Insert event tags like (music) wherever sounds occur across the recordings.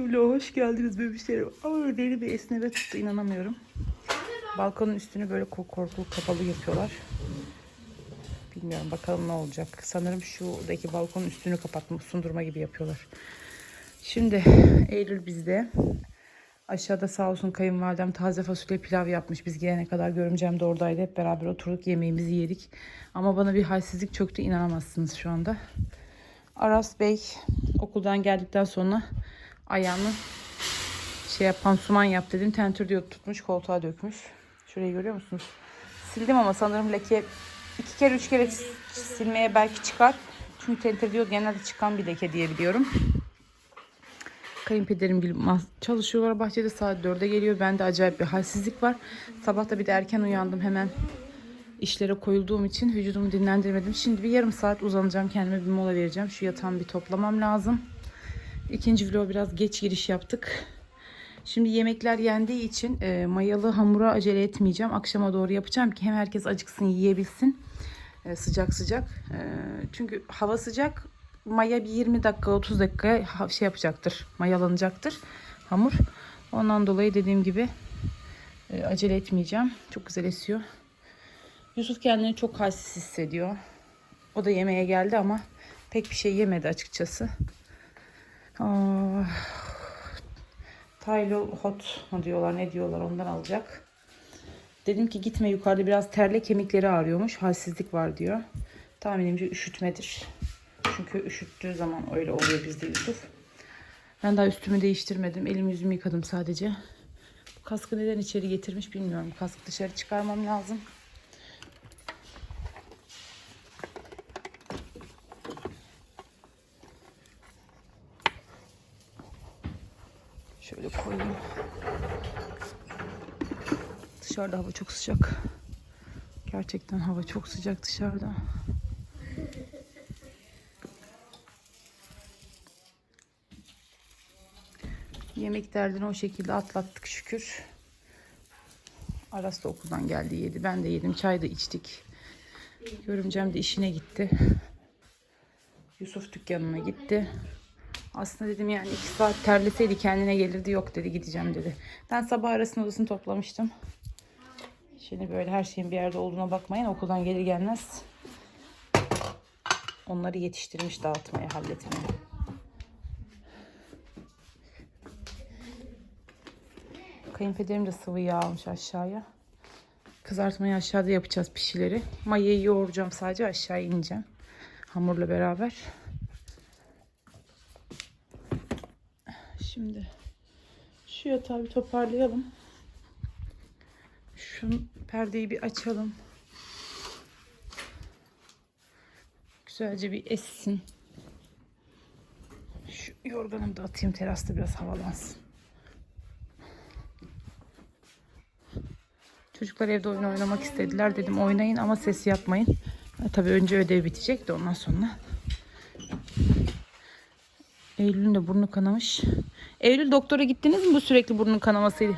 Vlog hoş geldiniz bebişlerim. Aa, deli bir esneme tuttu inanamıyorum. Balkonun üstünü böyle kork korkulu kapalı yapıyorlar. Bilmiyorum bakalım ne olacak. Sanırım şuradaki balkonun üstünü kapatma, sundurma gibi yapıyorlar. Şimdi Eylül bizde. Aşağıda sağ olsun kayınvalidem taze fasulye pilav yapmış. Biz gelene kadar görümcem de oradaydı. Hep beraber oturduk yemeğimizi yedik. Ama bana bir halsizlik çöktü inanamazsınız şu anda. Aras Bey okuldan geldikten sonra ayağını şey pansuman yap dedim. Tentür diyor tutmuş koltuğa dökmüş. Şurayı görüyor musunuz? Sildim ama sanırım leke iki kere üç kere silmeye belki çıkar. Çünkü tentür diyor genelde çıkan bir leke diye biliyorum. Kayınpederim gibi çalışıyorlar bahçede saat 4'e geliyor. Bende acayip bir halsizlik var. Sabah da bir de erken uyandım hemen işlere koyulduğum için vücudumu dinlendirmedim. Şimdi bir yarım saat uzanacağım kendime bir mola vereceğim. Şu yatağımı bir toplamam lazım. İkinci vloga biraz geç giriş yaptık. Şimdi yemekler yendiği için e, mayalı hamura acele etmeyeceğim. Akşama doğru yapacağım ki hem herkes acıksın yiyebilsin. E, sıcak sıcak. E, çünkü hava sıcak. Maya bir 20 dakika 30 dakika şey yapacaktır. Mayalanacaktır hamur. Ondan dolayı dediğim gibi e, acele etmeyeceğim. Çok güzel esiyor. Yusuf kendini çok halsiz hissediyor. O da yemeğe geldi ama pek bir şey yemedi açıkçası. Aa, hot mu diyorlar ne diyorlar ondan alacak. Dedim ki gitme yukarıda biraz terle kemikleri ağrıyormuş. Halsizlik var diyor. Tahminimce üşütmedir. Çünkü üşüttüğü zaman öyle oluyor bizde Yusuf. Ben daha üstümü değiştirmedim. Elimi yüzümü yıkadım sadece. Bu kaskı neden içeri getirmiş bilmiyorum. Kaskı dışarı çıkarmam lazım. Şöyle koyayım. Dışarıda hava çok sıcak. Gerçekten hava çok sıcak dışarıda. Yemek derdini o şekilde atlattık şükür. Aras da okuldan geldi yedi. Ben de yedim. Çay da içtik. Görümcem de işine gitti. Yusuf dükkanına gitti. Aslında dedim yani iki saat terleseydi kendine gelirdi. Yok dedi gideceğim dedi. Ben sabah arasında odasını toplamıştım. Şimdi böyle her şeyin bir yerde olduğuna bakmayın. Okuldan gelir gelmez onları yetiştirmiş dağıtmaya, halletmeye. Kayınpederim de sıvı yağ almış aşağıya. Kızartmayı aşağıda yapacağız pişileri. Mayayı yoğuracağım sadece aşağı ineceğim. Hamurla beraber. Şimdi şu yatağı bir toparlayalım. Şu perdeyi bir açalım. Güzelce bir essin. Şu yorganımı da atayım terasta biraz havalansın. Çocuklar evde oyun oynamak istediler. Dedim oynayın ama ses yapmayın. E, tabii önce ödev bitecek de ondan sonra. Eylül'ün de burnu kanamış. Eylül doktora gittiniz mi bu sürekli burnun kanamasıyla?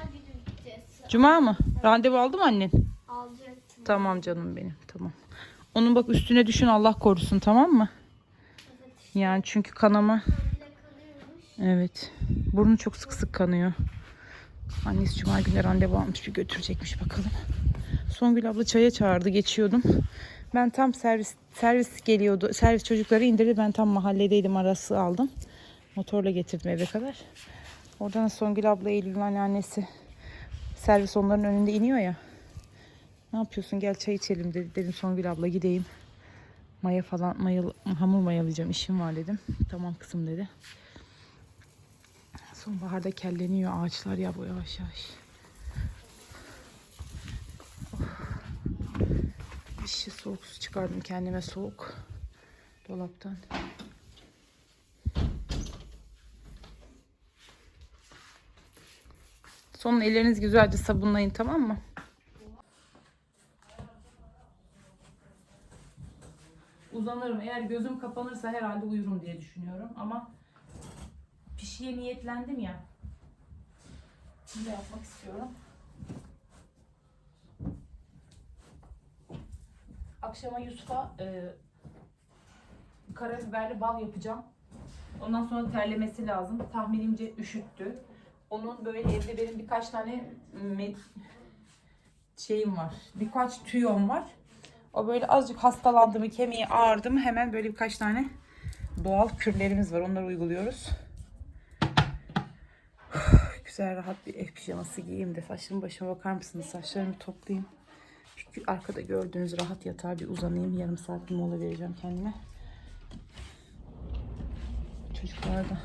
Cuma mı? Randevu aldı mı annen? Alacağız. Tamam canım benim tamam. Onun bak üstüne düşün Allah korusun tamam mı? Yani çünkü kanama. Evet. Burnu çok sık sık kanıyor. Annesi cuma günü randevu almış bir götürecekmiş bakalım. Songül abla çaya çağırdı geçiyordum. Ben tam servis servis geliyordu. Servis çocukları indirdi. Ben tam mahalledeydim arası aldım. Motorla getirdim eve kadar. Oradan Songül abla Eylül'ün anneannesi servis onların önünde iniyor ya. Ne yapıyorsun gel çay içelim dedi. Dedim Songül abla gideyim. Maya falan mayalı, hamur mayalayacağım işim var dedim. Tamam kızım dedi. Sonbaharda kelleniyor ağaçlar ya bu yavaş yavaş. Of. Bir şişe soğuk su çıkardım kendime soğuk. Dolaptan. Sonra elleriniz güzelce sabunlayın tamam mı? Uzanırım. Eğer gözüm kapanırsa herhalde uyurum diye düşünüyorum ama pişiye niyetlendim ya. Bunu yapmak istiyorum. Akşama Yusuf'a e, karabiberli bal yapacağım. Ondan sonra terlemesi lazım. Tahminimce üşüttü. Onun böyle evde benim birkaç tane şeyim var. Birkaç tüyom var. O böyle azıcık hastalandı mı, kemiği ağrıdı mı hemen böyle birkaç tane doğal kürlerimiz var. Onları uyguluyoruz. (sighs) Güzel rahat bir ev pijaması giyeyim de saçlarımı başıma bakar mısınız? Saçlarımı toplayayım. Şu arkada gördüğünüz rahat yatağa bir uzanayım. Yarım saat bir mola vereceğim kendime. Çocuklar da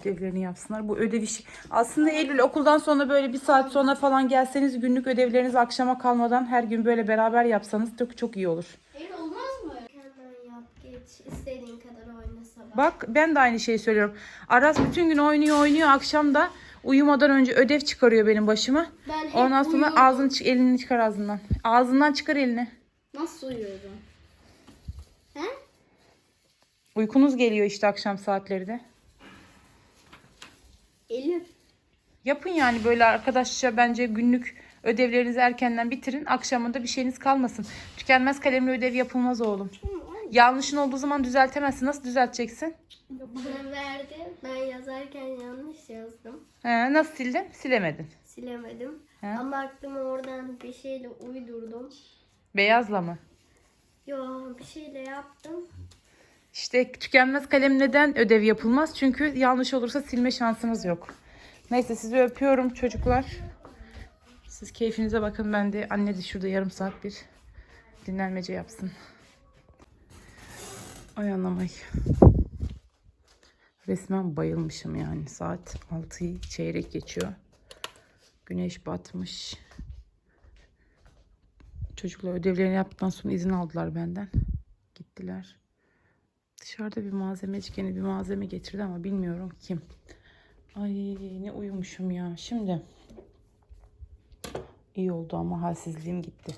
ödevlerini yapsınlar. Bu ödev işi aslında Eylül okuldan sonra böyle bir saat sonra falan gelseniz günlük ödevlerinizi akşama kalmadan her gün böyle beraber yapsanız çok çok iyi olur. Hayır olmaz mı? Hemen yap geç. İstediğin kadar oyna sabah. Bak ben de aynı şeyi söylüyorum. Aras bütün gün oynuyor oynuyor akşam da uyumadan önce ödev çıkarıyor benim başıma. Ben hep Ondan sonra uyuyorum. ağzını çı- elini çıkar ağzından. Ağzından çıkar elini. Nasıl uyuyorum? He? Uykunuz geliyor işte akşam saatleri de. Elif. Yapın yani böyle arkadaşça bence günlük ödevlerinizi erkenden bitirin. Akşamında bir şeyiniz kalmasın. Tükenmez kalemle ödev yapılmaz oğlum. Yanlışın olduğu zaman düzeltemezsin. Nasıl düzelteceksin? Bana verdi. Ben yazarken yanlış yazdım. He, nasıl sildin? Silemedin. Silemedim. He? Ama aklıma oradan bir şeyle uydurdum. Beyazla mı? Yo bir şeyle yaptım. İşte tükenmez kalem neden ödev yapılmaz? Çünkü yanlış olursa silme şansınız yok. Neyse sizi öpüyorum çocuklar. Siz keyfinize bakın. Ben de anne de şurada yarım saat bir dinlenmece yapsın. Ay anam ay. Resmen bayılmışım yani. Saat 6'yı çeyrek geçiyor. Güneş batmış. Çocuklar ödevlerini yaptıktan sonra izin aldılar benden. Gittiler. Dışarıda bir malzemeci gene bir malzeme getirdi ama bilmiyorum kim. Ay ne uyumuşum ya. Şimdi iyi oldu ama halsizliğim gitti.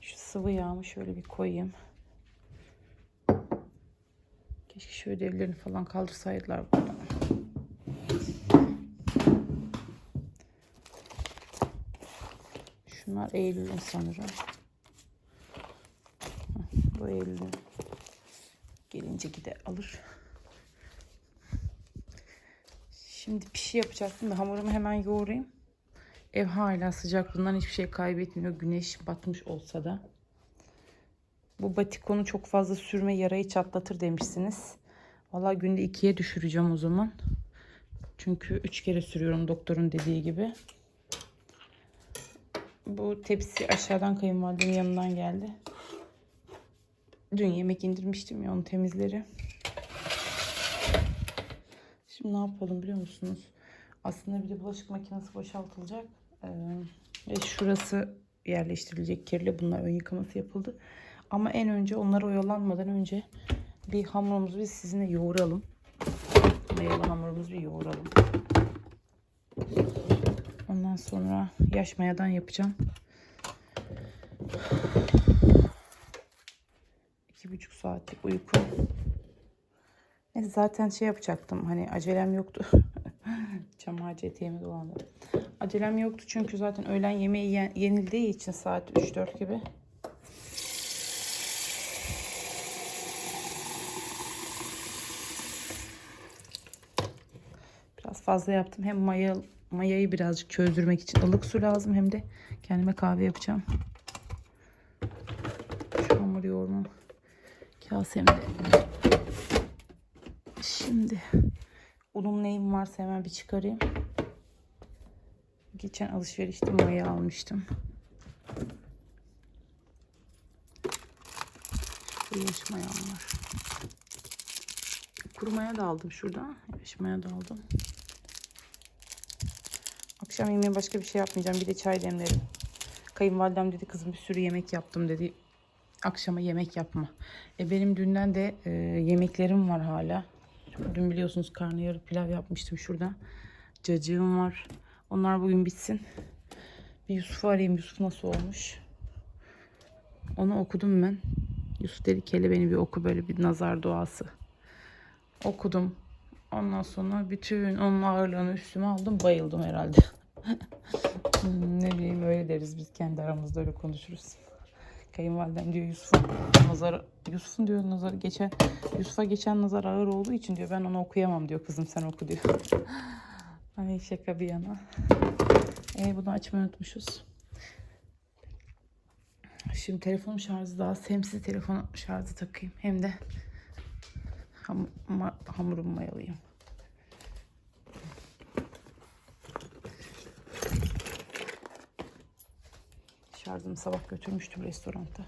Şu sıvı yağımı şöyle bir koyayım. Keşke şu ödevlerini falan kaldırsaydılar buradan. Şunlar Eylül'ün sanırım. Bu Eylül'ün. Gelince gider alır. Şimdi pişi yapacaktım da hamurumu hemen yoğurayım. Ev hala sıcaklığından hiçbir şey kaybetmiyor. Güneş batmış olsa da. Bu batikonu çok fazla sürme yarayı çatlatır demişsiniz. Vallahi günde ikiye düşüreceğim o zaman. Çünkü üç kere sürüyorum doktorun dediği gibi. Bu tepsi aşağıdan kayınvalidemin yanından geldi. Dün yemek indirmiştim ya onun temizleri. Şimdi ne yapalım biliyor musunuz? Aslında bir de bulaşık makinesi boşaltılacak. Ee, ve şurası yerleştirilecek kirli. Bunlar ön yıkaması yapıldı. Ama en önce onlara oyalanmadan önce bir hamurumuzu biz sizinle yoğuralım. Mayalı hamurumuzu bir yoğuralım. Ondan sonra yaş mayadan yapacağım. Buçuk saatlik uyku. Neyse zaten şey yapacaktım. Hani acelem yoktu. (laughs) Çam ağacı eteğimi dolandı. Acelem yoktu çünkü zaten öğlen yemeği yen- yenildiği için saat 3-4 gibi. Biraz fazla yaptım. Hem maya, mayayı birazcık çözdürmek için ılık su lazım. Hem de kendime kahve yapacağım. Şu hamur yoğurma kasemde. Şimdi unum neyim varsa hemen bir çıkarayım. Geçen alışverişte maya almıştım. Bu yaş mayam var. Kuru maya da aldım şurada. Yaş maya da aldım. Akşam yemeğe başka bir şey yapmayacağım. Bir de çay demlerim. Kayınvalidem dedi kızım bir sürü yemek yaptım dedi. Akşama yemek yapma. E benim dünden de e, yemeklerim var hala. Dün biliyorsunuz karnıyarık pilav yapmıştım şurada. Cacığım var. Onlar bugün bitsin. Bir Yusuf'u arayayım. Yusuf nasıl olmuş? Onu okudum ben. Yusuf dedi ki beni bir oku böyle bir nazar duası. Okudum. Ondan sonra bütün onun ağırlığını üstüme aldım. Bayıldım herhalde. (laughs) Hmm, ne bileyim öyle deriz biz kendi aramızda öyle konuşuruz. Kayınvalidem diyor Yusuf'un nazarı Yusuf'un diyor nazarı geçen Yusuf'a geçen nazar ağır olduğu için diyor ben onu okuyamam diyor kızım sen oku diyor. (laughs) Hani şaka bir yana. E bunu açmayı unutmuşuz. Şimdi telefonum şarjı daha semsiz telefon şarjı takayım. Hem de ham, ma, hamurumu mayalayayım. Şarjımı sabah götürmüştüm restoranta.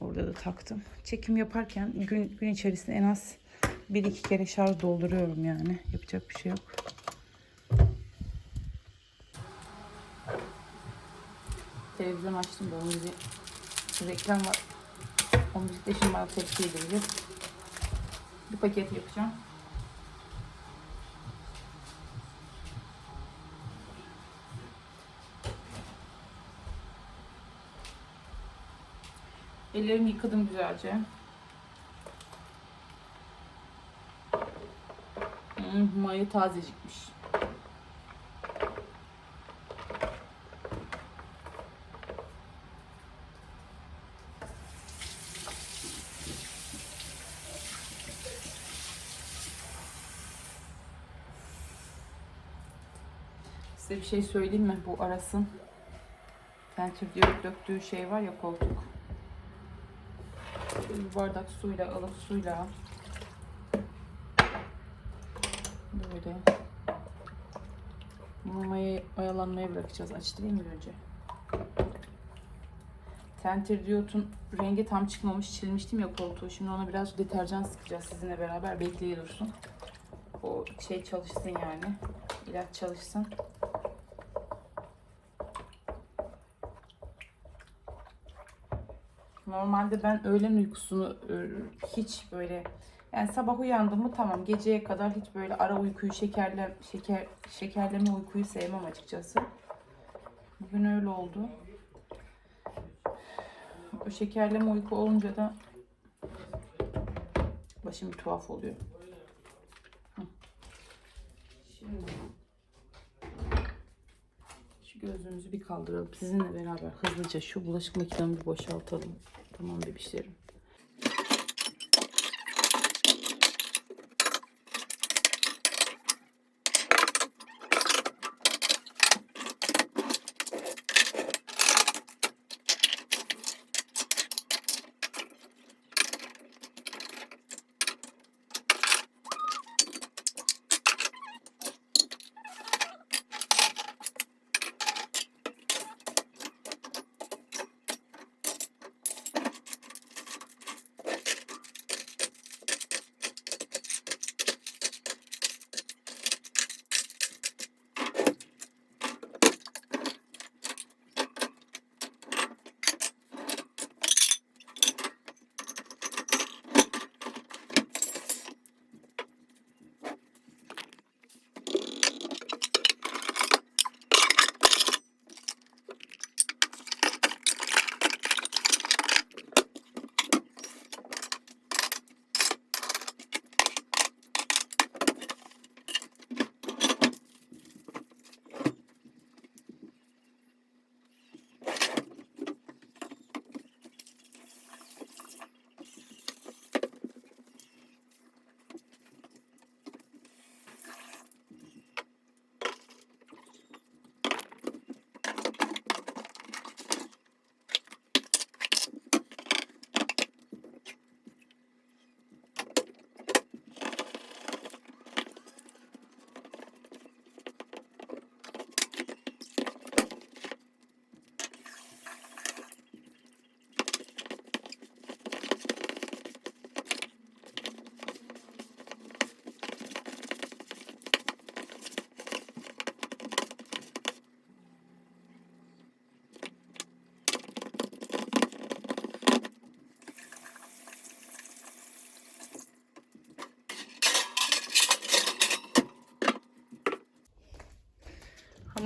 Orada da taktım. Çekim yaparken gün, gün içerisinde en az bir iki kere şarj dolduruyorum yani. Yapacak bir şey yok. Televizyon açtım da onun bir reklam var. O müzikte şimdi bana tepki edilecek. Bir paket yapacağım. Ellerimi yıkadım güzelce. Hmm, maya tazecikmiş. Size bir şey söyleyeyim mi? Bu Aras'ın Fentir diyor döktüğü şey var ya koltuk. Bir bardak suyla alıp suyla böyle mayayı mayalanmaya bırakacağız. Açtırayım mı önce? Tentir diyotun rengi tam çıkmamış. Çilmiştim ya koltuğu. Şimdi ona biraz deterjan sıkacağız sizinle beraber. Bekleye dursun. O şey çalışsın yani. İlaç çalışsın. Normalde ben öğlen uykusunu e, hiç böyle yani sabah uyandım mı tamam geceye kadar hiç böyle ara uykuyu şekerle şeker şekerleme uykuyu sevmem açıkçası. Bugün öyle oldu. O şekerleme uyku olunca da başım bir tuhaf oluyor. Şimdi şu gözlüğümüzü bir kaldıralım. Sizinle beraber hızlıca şu bulaşık makinemi boşaltalım. Tamam bebişlerim.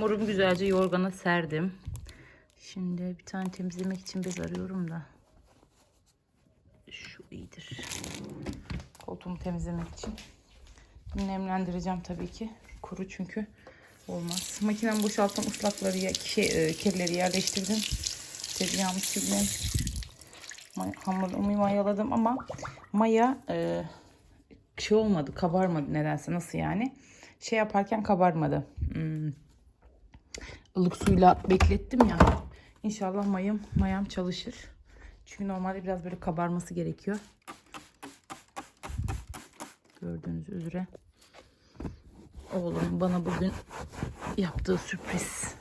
Hamurumu güzelce yorgana serdim. Şimdi bir tane temizlemek için bez arıyorum da. Şu iyidir. Koltuğumu temizlemek için. Nemlendireceğim tabii ki. Kuru çünkü olmaz. Makinem boşalttım ıslakları, ya- şey, e, kirleri yerleştirdim. Tezgahımı sildim. Hamurumu mayaladım ama maya e, şey olmadı, kabarmadı nedense. Nasıl yani? Şey yaparken kabarmadı. Hmm, ılık suyla beklettim ya. İnşallah mayam, mayam çalışır. Çünkü normalde biraz böyle kabarması gerekiyor. Gördüğünüz üzere. Oğlum bana bugün yaptığı sürpriz.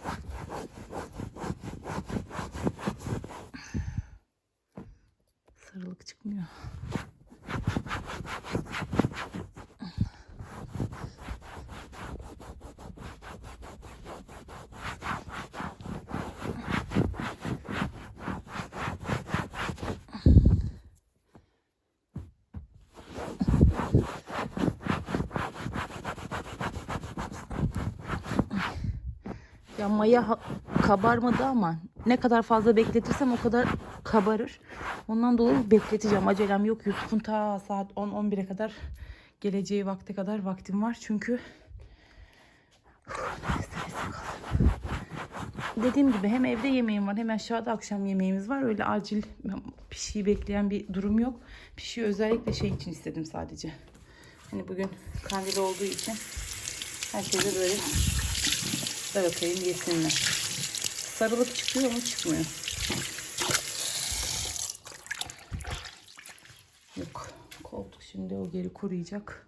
Sarılık çıkmıyor. Maya kabarmadı ama ne kadar fazla bekletirsem o kadar kabarır. Ondan dolayı bekleteceğim. Acelem yok. Yusuf'un ta saat 10-11'e kadar geleceği vakte kadar vaktim var. Çünkü. Dediğim gibi hem evde yemeğim var hem aşağıda akşam yemeğimiz var. Öyle acil pişiyi bekleyen bir durum yok. Pişiyi özellikle şey için istedim sadece. Hani bugün kandil olduğu için herkese böyle bırakayım yesinler. Sarılık çıkıyor mu? Çıkmıyor. Yok. Koltuk şimdi o geri kuruyacak.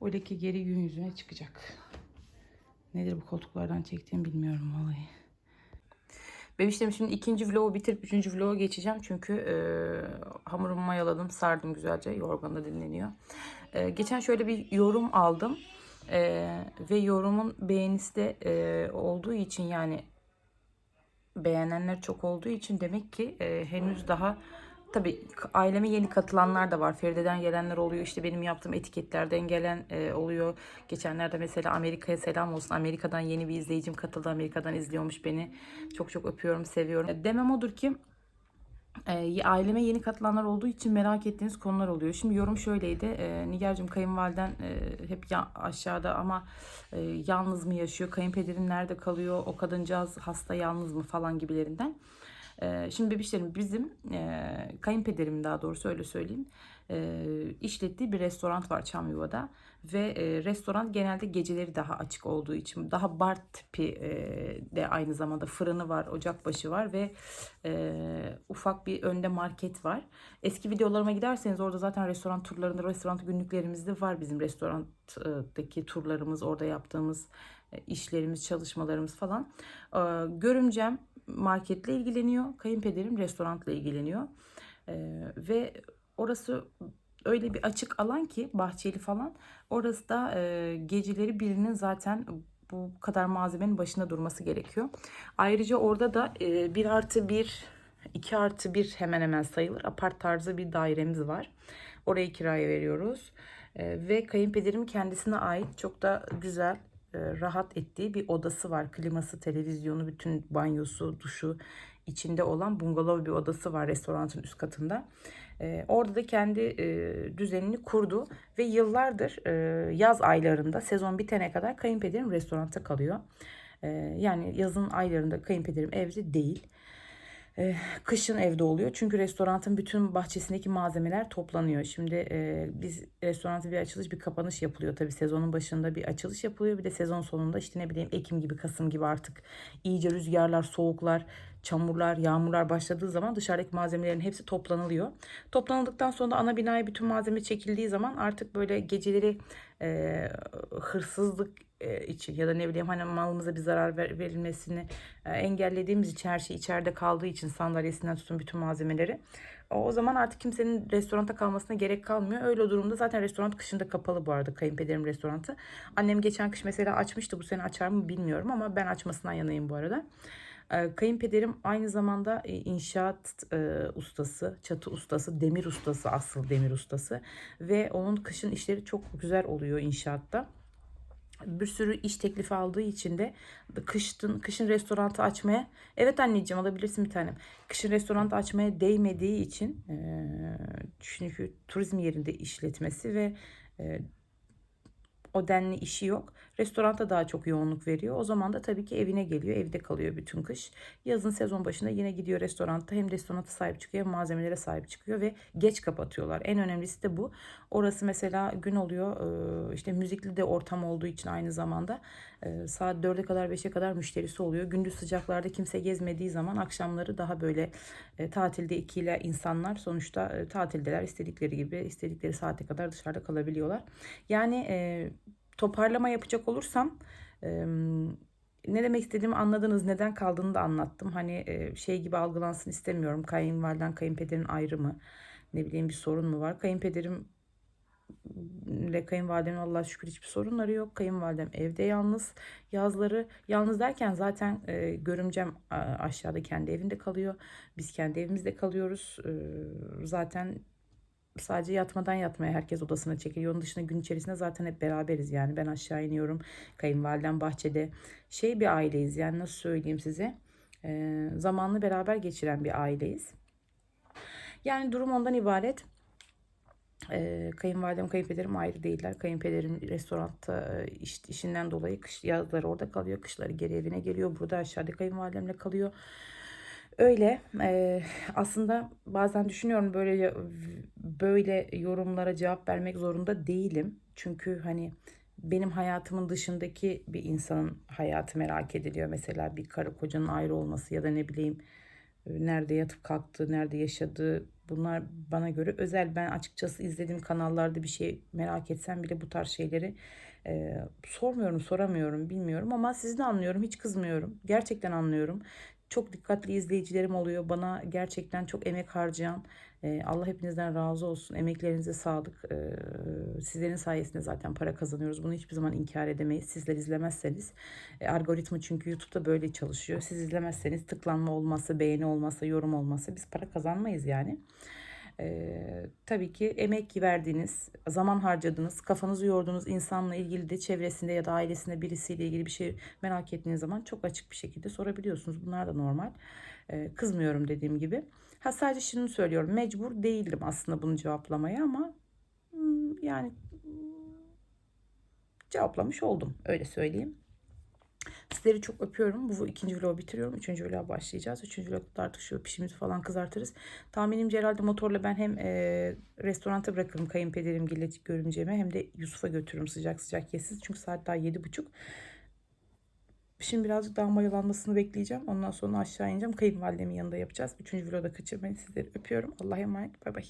O leke geri gün yüzüne çıkacak. Nedir bu koltuklardan çektiğimi bilmiyorum vallahi. Bebişlerim şimdi ikinci vlogu bitirip üçüncü vloga geçeceğim. Çünkü e, hamurumu mayaladım, sardım güzelce. Yorganda dinleniyor. E, geçen şöyle bir yorum aldım. E, ve yorumun beğenisi de e, olduğu için yani beğenenler çok olduğu için demek ki e, henüz daha tabii aileme yeni katılanlar da var. Feride'den gelenler oluyor. İşte benim yaptığım etiketlerden gelen e, oluyor. Geçenlerde mesela Amerika'ya selam olsun. Amerika'dan yeni bir izleyicim katıldı. Amerika'dan izliyormuş beni. Çok çok öpüyorum, seviyorum. Demem odur ki e, aileme yeni katılanlar olduğu için merak ettiğiniz konular oluyor. Şimdi yorum şöyleydi. E, Nigar'cığım kayınvaliden hep aşağıda ama e, yalnız mı yaşıyor? Kayınpederin nerede kalıyor? O kadıncağız hasta yalnız mı falan gibilerinden. E, şimdi bebişlerim bizim e, kayınpederim daha doğrusu öyle söyleyeyim. E, işlettiği bir restoran var Çamyuva'da ve e, restoran genelde geceleri daha açık olduğu için daha bar tipi e, de aynı zamanda fırını var, ocakbaşı var ve e, ufak bir önde market var. Eski videolarıma giderseniz orada zaten restoran turlarında, restoran günlüklerimizde var bizim restorandaki turlarımız, orada yaptığımız işlerimiz, çalışmalarımız falan. E, görümcem marketle ilgileniyor, kayınpederim restoranla ilgileniyor E, ve orası öyle bir açık alan ki bahçeli falan. Orası da e, geceleri birinin zaten bu kadar malzemenin başında durması gerekiyor. Ayrıca orada da e, 1 artı 1, 2 artı 1 hemen hemen sayılır. Apart tarzı bir dairemiz var. Orayı kiraya veriyoruz. E, ve kayınpederim kendisine ait çok da güzel e, rahat ettiği bir odası var. Kliması, televizyonu, bütün banyosu, duşu içinde olan bungalov bir odası var restoranın üst katında. Orada da kendi düzenini kurdu ve yıllardır yaz aylarında sezon bitene kadar kayınpederim restoranda kalıyor. Yani yazın aylarında kayınpederim evde değil. E, kışın evde oluyor. Çünkü restoranın bütün bahçesindeki malzemeler toplanıyor. Şimdi e, biz restoranda bir açılış bir kapanış yapılıyor. Tabii sezonun başında bir açılış yapılıyor. Bir de sezon sonunda işte ne bileyim Ekim gibi Kasım gibi artık iyice rüzgarlar, soğuklar, çamurlar, yağmurlar başladığı zaman dışarıdaki malzemelerin hepsi toplanılıyor. Toplanıldıktan sonra ana binaya bütün malzeme çekildiği zaman artık böyle geceleri e, hırsızlık e, için ya da ne bileyim hani malımıza bir zarar ver, verilmesini e, engellediğimiz için her şey içeride kaldığı için sandalyesinden tutun bütün malzemeleri. O, o zaman artık kimsenin restoranta kalmasına gerek kalmıyor. Öyle durumda zaten restoran kışında kapalı bu arada kayınpederim restoranı. Annem geçen kış mesela açmıştı bu sene açar mı bilmiyorum ama ben açmasından yanayım bu arada. Ee, Kayınpederim aynı zamanda e, inşaat e, ustası, çatı ustası, demir ustası, asıl demir ustası ve onun kışın işleri çok güzel oluyor inşaatta bir sürü iş teklifi aldığı için de kışın kışın restoranı açmaya evet anneciğim alabilirsin bir tanem. Kışın restoranı açmaya değmediği için e, çünkü turizm yerinde işletmesi ve e, o denli işi yok. Restoranta daha çok yoğunluk veriyor. O zaman da tabii ki evine geliyor. Evde kalıyor bütün kış. Yazın sezon başında yine gidiyor restoranta. Hem restoranta sahip çıkıyor hem malzemelere sahip çıkıyor ve geç kapatıyorlar. En önemlisi de bu. Orası mesela gün oluyor. e, işte müzikli de ortam olduğu için aynı zamanda e, saat 4'e kadar 5'e kadar müşterisi oluyor. Gündüz sıcaklarda kimse gezmediği zaman akşamları daha böyle e, tatilde ikiyle insanlar sonuçta e, tatildeler istedikleri gibi istedikleri saate kadar dışarıda kalabiliyorlar. Yani toparlama yapacak olursam e, ne demek istediğimi anladınız. Neden kaldığını da anlattım. Hani e, şey gibi algılansın istemiyorum. Kayınvaliden kayınpederin ayrımı ne bileyim bir sorun mu var? Kayınpederim ile kayınvalidemin Allah'a şükür hiçbir sorunları yok. Kayınvalidem evde yalnız. Yazları yalnız derken zaten e, görümcem aşağıda kendi evinde kalıyor. Biz kendi evimizde kalıyoruz. E, zaten sadece yatmadan yatmaya herkes odasına çekiliyor. Onun dışında gün içerisinde zaten hep beraberiz. Yani ben aşağı iniyorum. Kayınvalidem bahçede. Şey bir aileyiz yani nasıl söyleyeyim size. E, zamanlı beraber geçiren bir aileyiz. Yani durum ondan ibaret. Ee, kayınvalidem, kayınpederim ayrı değiller. Kayınpederim restoranda e, iş, işinden dolayı kış yazları orada kalıyor. Kışları geri evine geliyor. Burada aşağıda kayınvalidemle kalıyor. Öyle e, aslında bazen düşünüyorum böyle böyle yorumlara cevap vermek zorunda değilim. Çünkü hani benim hayatımın dışındaki bir insanın hayatı merak ediliyor. Mesela bir karı kocanın ayrı olması ya da ne bileyim e, nerede yatıp kalktığı, nerede yaşadığı bunlar bana göre özel. Ben açıkçası izlediğim kanallarda bir şey merak etsem bile bu tarz şeyleri e, sormuyorum, soramıyorum, bilmiyorum ama sizi de anlıyorum, hiç kızmıyorum. Gerçekten anlıyorum. Çok dikkatli izleyicilerim oluyor. Bana gerçekten çok emek harcayan, e, Allah hepinizden razı olsun. Emeklerinize sağlık. E, sizlerin sayesinde zaten para kazanıyoruz. Bunu hiçbir zaman inkar edemeyiz. Sizler izlemezseniz. E, algoritma çünkü YouTube'da böyle çalışıyor. Siz izlemezseniz tıklanma olmazsa, beğeni olmazsa, yorum olmazsa biz para kazanmayız yani. Ee, tabii ki emek verdiğiniz, zaman harcadığınız, kafanızı yorduğunuz insanla ilgili de çevresinde ya da ailesinde birisiyle ilgili bir şey merak ettiğiniz zaman çok açık bir şekilde sorabiliyorsunuz. Bunlar da normal. Ee, kızmıyorum dediğim gibi. Ha sadece şunu söylüyorum. Mecbur değildim aslında bunu cevaplamaya ama hmm, yani hmm, cevaplamış oldum. Öyle söyleyeyim. Sizleri çok öpüyorum. Bu ikinci vlogu bitiriyorum. Üçüncü vloga başlayacağız. Üçüncü vlogda artık şu pişimizi falan kızartırız. Tahminimce herhalde motorla ben hem e, restoranta bırakırım kayınpederim gille görümceme hem de Yusuf'a götürürüm sıcak sıcak yesin. Çünkü saat daha yedi buçuk. Şimdi birazcık daha mayalanmasını bekleyeceğim. Ondan sonra aşağı ineceğim. Kayınvalidemin yanında yapacağız. Üçüncü vlogda kaçırmayın. Sizleri öpüyorum. Allah'a emanet. Bay bay.